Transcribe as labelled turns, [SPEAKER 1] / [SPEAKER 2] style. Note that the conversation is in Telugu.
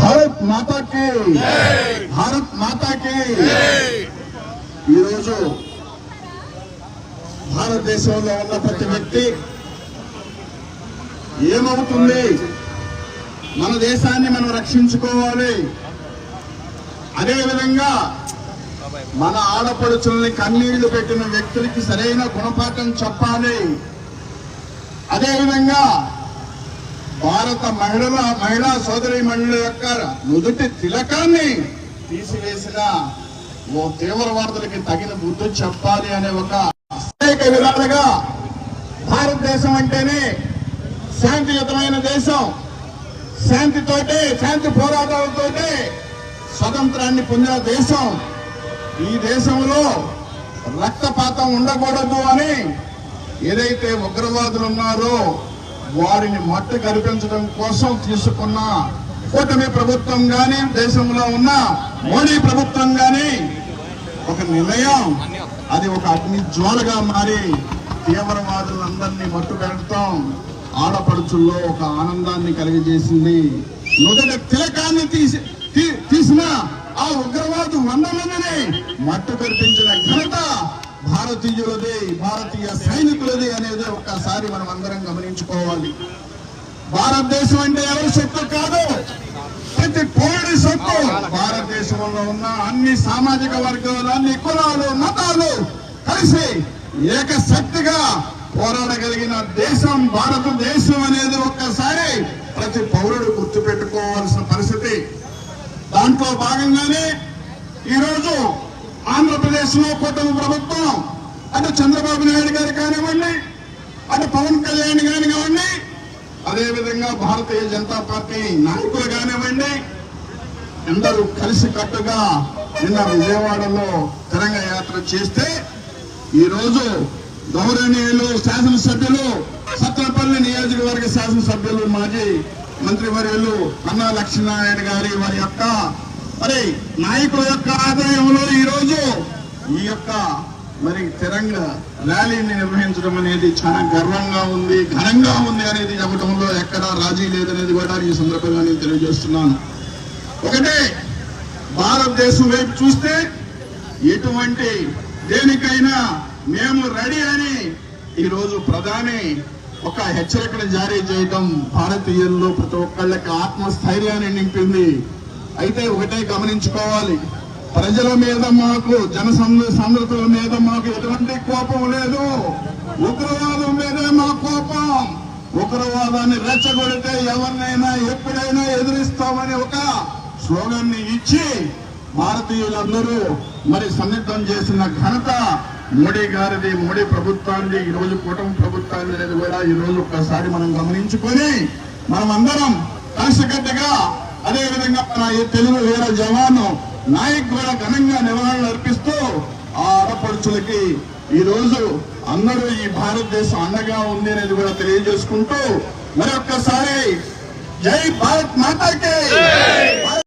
[SPEAKER 1] భారత్ మాతాకి భారత్ మాతాకి ఈరోజు భారతదేశంలో ఉన్న ప్రతి వ్యక్తి ఏమవుతుంది? మన దేశాన్ని మనం రక్షించుకోవాలి. అదేవిధంగా మన ఆడపడుచుల్ని కన్నీళ్ళు పెట్టిన వ్యక్తులకి సరైన గుణపాఠం చెప్పాలి. అదేవిధంగా భారత మహిళల మహిళా సోదరి మహిళల యొక్క నుదుటి తిలకాన్ని తీసివేసిన ఓ తీవ్రవాదులకి తగిన బుద్ధి చెప్పాలి అనే ఒక అనేక విధాలుగా భారతదేశం అంటేనే శాంతియుతమైన దేశం. శాంతితోటే శాంతి పోరాటాలతోటే స్వతంత్రాన్ని పొందిన దేశం. ఈ దేశంలో రక్తపాతం ఉండకూడదు అని ఏదైతే ఉగ్రవాదులు ఉన్నారో వారిని మట్టు కల్పించడం కోసం తీసుకున్న కూటమి ప్రభుత్వం గాని దేశంలో ఉన్న మోడీ ప్రభుత్వం గాని ఒక నిర్ణయం అది ఒక అగ్ని జ్వాలగా మారి తీవ్రవాదులందరినీ మట్టు పెడతాం. ఆడపడుచుల్లో ఒక ఆనందాన్ని కలిగజేసింది. మొదట తిలకాన్ని తీసి తీ- తీసిన ఆ ఉగ్రవాదు వంద మందిని మట్టు కల్పించిన ఘనత భారతీయులది భారతీయ సైనికులది అనేది ఒక్కసారి మనం అందరం గమనించుకోవాలి. భారతదేశం అంటే ఎవరి సొత్తు కాదు? ప్రతి పౌరుడి సొత్తు. భారతదేశంలో ఉన్న అన్ని సామాజిక వర్గాలు అన్ని కులాలు మతాలు కలిసి ఏకశక్తిగా పోరాడగలిగిన దేశం భారతదేశం అనేది ఒక్కసారి ప్రతి పౌరుడు గుర్తుపెట్టుకోవాల్సిన పరిస్థితి. దాంట్లో భాగంగానే ఈరోజు ఆంధ్రప్రదేశ్లో కూటమి ప్రభుత్వం అటు చంద్రబాబు నాయుడు గారు కానివ్వండి అటు పవన్ కళ్యాణ్ కానివ్వండి అదేవిధంగా భారతీయ జనతా పార్టీ నాయకులు కానివ్వండి అందరూ కలిసి కట్టుగా నిన్న విజయవాడలో తిరంగ యాత్ర చేస్తే ఈ రోజు గౌరవనీయులు శాసనసభ్యులు సత్రపల్లి నియోజకవర్గ శాసనసభ్యులు మాజీ మంత్రివర్యులు కన్నా లక్ష్మీనారాయణ గారి వారి యొక్క మరి నాయకుల యొక్క ఈ యొక్క మరి తిరంగ ర్యాలీని నిర్వహించడం అనేది చాలా గర్వంగా ఉంది ఘనంగా ఉంది అనేది చెప్పడంలో ఎక్కడా రాజీ లేదనేది కూడా ఈ సందర్భంగా నేను తెలియజేస్తున్నాను. ఒకటే భారతదేశం వైపు చూస్తే ఎటువంటి దేనికైనా మేము రెడీ అని ఈరోజు ప్రధాని ఒక హెచ్చరికను జారీ చేయడం భారతీయుల్లో ప్రతి ఒక్కళ్ళకి ఆత్మస్థైర్యాన్ని నింపింది. అయితే ఒకటే గమనించుకోవాలి. ప్రజల మీద మాకు జన సంద- మీద మాకు ఎటువంటి కోపం లేదు. ఉగ్రవాదం మీదే మా కోపం. ఉగ్రవాదాన్ని రెచ్చగొడితే ఎవరినైనా ఎప్పుడైనా ఎదురిస్తామని ఒక స్లోగన్ని ఇచ్చి భారతీయులందరూ మరి సన్నిద్ధం చేసిన ఘనత మోడీ గారిది. మోడీ ప్రభుత్వాన్ని ఈ రోజు కూటమి ప్రభుత్వాన్ని అనేది కూడా ఈ రోజు ఒక్కసారి మనం గమనించుకొని మనం అందరం కలిసికట్టుగా అదేవిధంగా మన ఈ తెలుగు వీర జవాను నాయక్ కూడా ఘనంగా నివాళులు అర్పిస్తూ ఆ ఆడపడుచులకి ఈ రోజు అందరూ ఈ భారతదేశం అండగా ఉంది అనేది కూడా తెలియజేసుకుంటూ మరొక్కసారి జై భారత్ మాతాకి